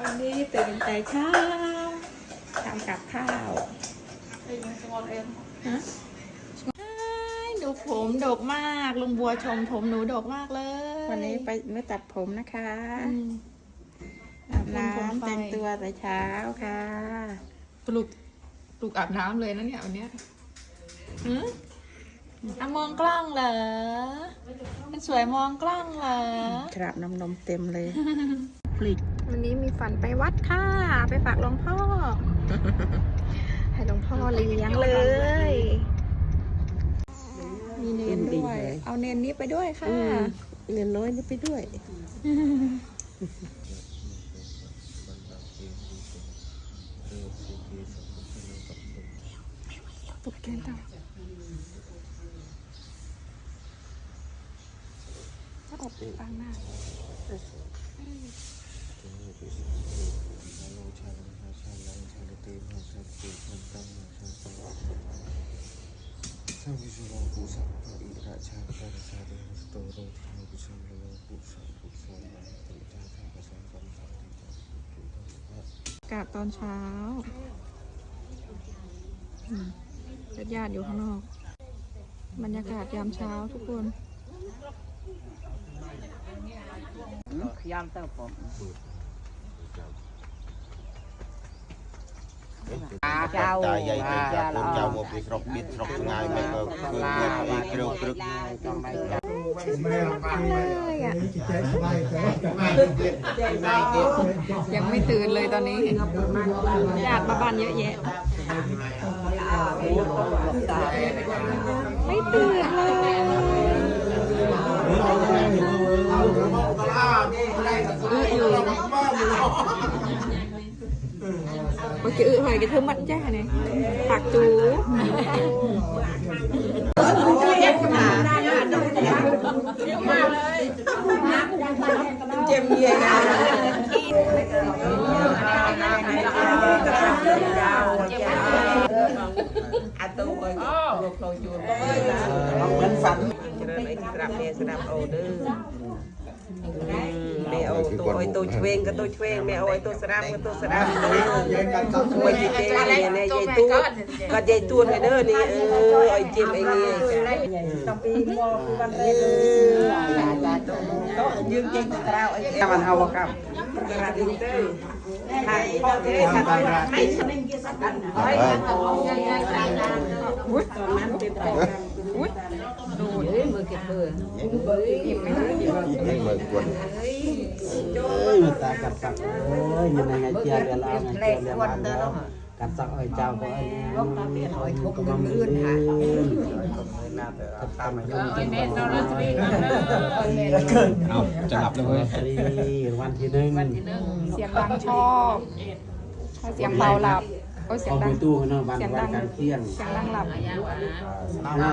วันนี้ตื่นแต่เช้าทำกับข้าวเองสมองเองฮะดูผมดกมากลุงบัวชมผมหนูดกมากเลย วันนี้ไปไม่ตัดผมนะคะอืมอาบผมน้ำไปแต่งตัวแต่เช้าค่ะ ปลุกปลุกอาบน้ำเลยนะเนี่ยวันเนี้ยหืมอะมองกล้องเหรอมันสวยมองกล้องเหรอกราบน้ำนมเต็มเลย วันนี้มีฝันไปวัดค่ะ ไปฝากหลวงพ่อ ให้หลวงพ่อเลี้ยงเลย มีเนนด้วย เอาเนนนี้ไปด้วยค่ะอืมเงินน้อยนี่ไปด้วย ตกแกนต่อถ้าออกบางหน้า ชาวิชุโลกุสัพพะอิระชาปะชาเดหสโตโรธิโนกุชัมโลกุสัพพุทโธมาติจาทาปะสังกัมสังติจาตุตุตะ อากาศตอนเช้าญาติญาติอยู่ข้างนอก บรรยากาศยามเช้าทุกคนขยามเต้าปอบ เจ้าใหญ่เจ้นเจ้าหมดไปสรกบิดสรกง่ายไม่ก็คือเงินไปเกลียวกรึกยังไม่ตื่นเลยตอนนี้ญาติมาบานเยอะแยะ ไม่ตื่นเลยอยู่ โอ้ยจะอื้อหอยกระเทิมมัดจ้าเนี่ยผักจูมันฝันเจริญไอ้สลับเนี่ยสลับโอาเด้อ แม่เอาตัวไอ้ตัวช่วงก็ตัวช่วงแม่เอาไอ้ตัวสลับก็ตัวสลับเด้อช่วยเจ๊เจ๊เนี่ยเนี่ยยายตูดก็ยายตูดให้เด้อนี่เออไอ้เจ็บไอ้นี่ต้องปีมอวันแรกต้องยืนเก่งตราวไอ้เจ้ามันเอากับกระดิ่งเด้อใช่พ่อเด้อไม่ใช่กันเฮ้ยตอนนั้นเป็นไป เบิดอิ่มไหมอีกไม่เหมือนกันเอ้ยมันตากัดสักโอ้ยยังไงไงเจียเวลาไงเจียเวลาแล้วกัดสักอ้อยเจ้าก็อ้อยเนี่ยก็มาเปลี่ยนอ้อยทุกเงินเลื่อนค่ะตามมายุ่งจริงๆเอาจะหลับแล้วเว้ยวันที่หนึ่งเสียงดังชอบถ้าเสียงเบาหลับก็เสียงดังตู้เนาะวันวันการเที่ยงเสียงดังหลับเอาละ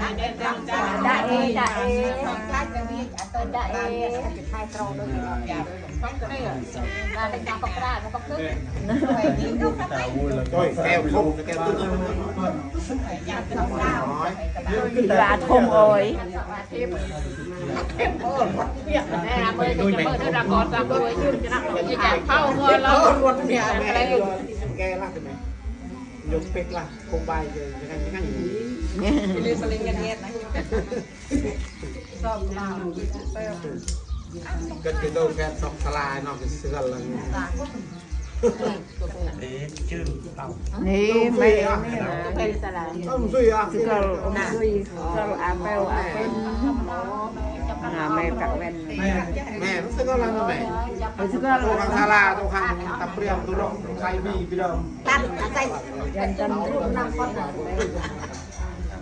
ได้เอได้เอได้เอได้เป็นการปกป้องปกป้องดีว่าทงเอยแกล่ะยกเป็กล่ะคงใบเลยยังไงยังอง อย่างนี้เรื่องสลิงกันเงี้ยนะก็คือโดนแกสองสลายนอกจากเสื้อเลยนี่ไม่ต้องซุยอะก็ซุยก็อาเปลอาเป็นหาแม่กับแว่นแม่แม่รู้สึกอะไรนะแม่รู้สึกตัวข้างทาราตัวข้างตะเปรียมตัวรองใครมีพี่ดอมตั้งใจยันจันรุ่นนั่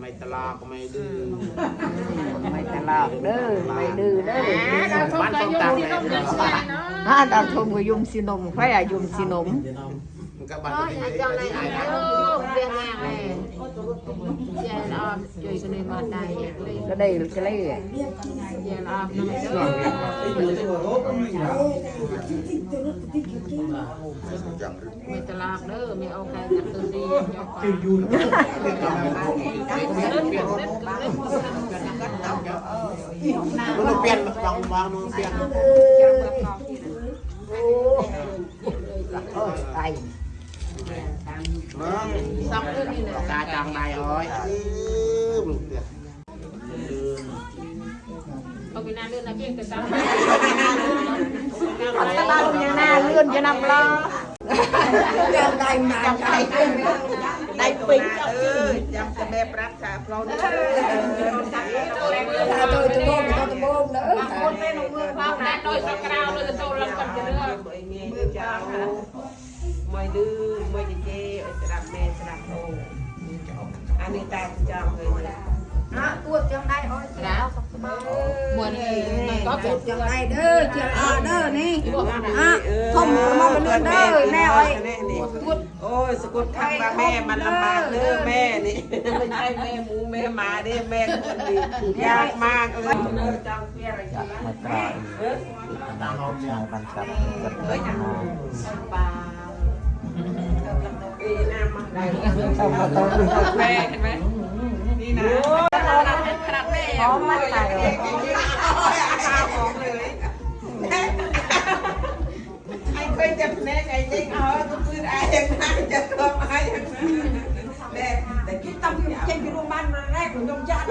ไม่ตลาดก็ไม่ดื้อไม่ตลาดเด้อไม่ดื้อเด้อเราทุกข์กันยุ่งที่นมยังเสียเนาะถ้าดาวทมก็ยุมสินมไฟอะยุมสินมมัน ก็บ้านเจ้าในอายุเรียนงานเลยเจ้าออมจุยกันในมาได้เลยก็ได้ก็เลยเจ้าออมน้ำเด้อไม่ตลาดเด้อไม่เอาใครจับตัวดียกไปมันเปลี่ยนวางวางมันเปลี่ยนไก่ส องเรื่องนี้เลยตาจังได้อ้อยมันเปลี่ยนเอาไปนานเรื่องนะเพียงแต่ตามตลาดยังหน้าเลื่อนจะนำลาได้มาได้ได้ปิงเออจำจะแม่ปรับชาเราเด้อตาตัวตะโบงตัวตะโบงเด้อคนไม่ลงมือความแน่นโดยสกราวเลยจะโตลำกันจะเรื่องไอ้เงี้ยเจ้าไม่ดื้อไม่เอันนี้ตาจำเลยนะอะตัวจังได้อ้อยแล้วมวนมันก็เป็นจังได้เด้อเจ้าอ้อเด้อนี่อะผมก็มาเป็นเรื่องเด้อแม่อ้อยโอ้ยสกุลคำว่าแม่มันลำบากเด้อแม่นี่ไม่ใช่แม่หมูแม่หมาเด้แม่คนดียากมากเลยจังเปียอะไรกันมาตราตาเขาชายบันกับกับเฮ้ยอย่า แม่เห็นไหมนี่นะขนาดแม่พร้อมมัดใส่ข้าวของเลยไอ้เคยจะแม่ไงจริงเอาตัวปืนไอ้ยังไงจะทำไอ้ยังไงแม่แต่คิดตั้งเช่นอยู่โรงพยาบาลแรกของยมญาติ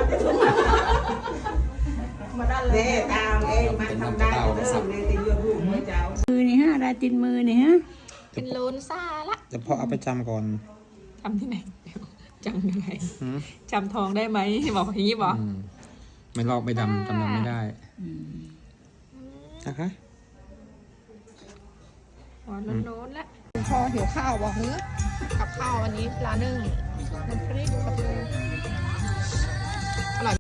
มาด้เลยตามเองมันทำได้เรื่องในตีเรื่องลูกพระเจ้ามือนี่ฮะได้ตินมือนี่ฮะเป็นโลนซาละจะพอเอาไปจำก่อน จำที่ไหนจำยังไงจำทองได้ไหมบอกอย่างนี้บอกไม่ลอกไม่ดำจำนำไม่ได้นะคะหวานโน้นๆแล้วพอหิวข้าวบอกนื้อกับข้าวอันนี้ปลานึ่งน้ำพริกกระปูอร่อย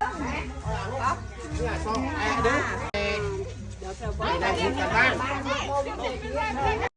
ได้กินกันบ้าง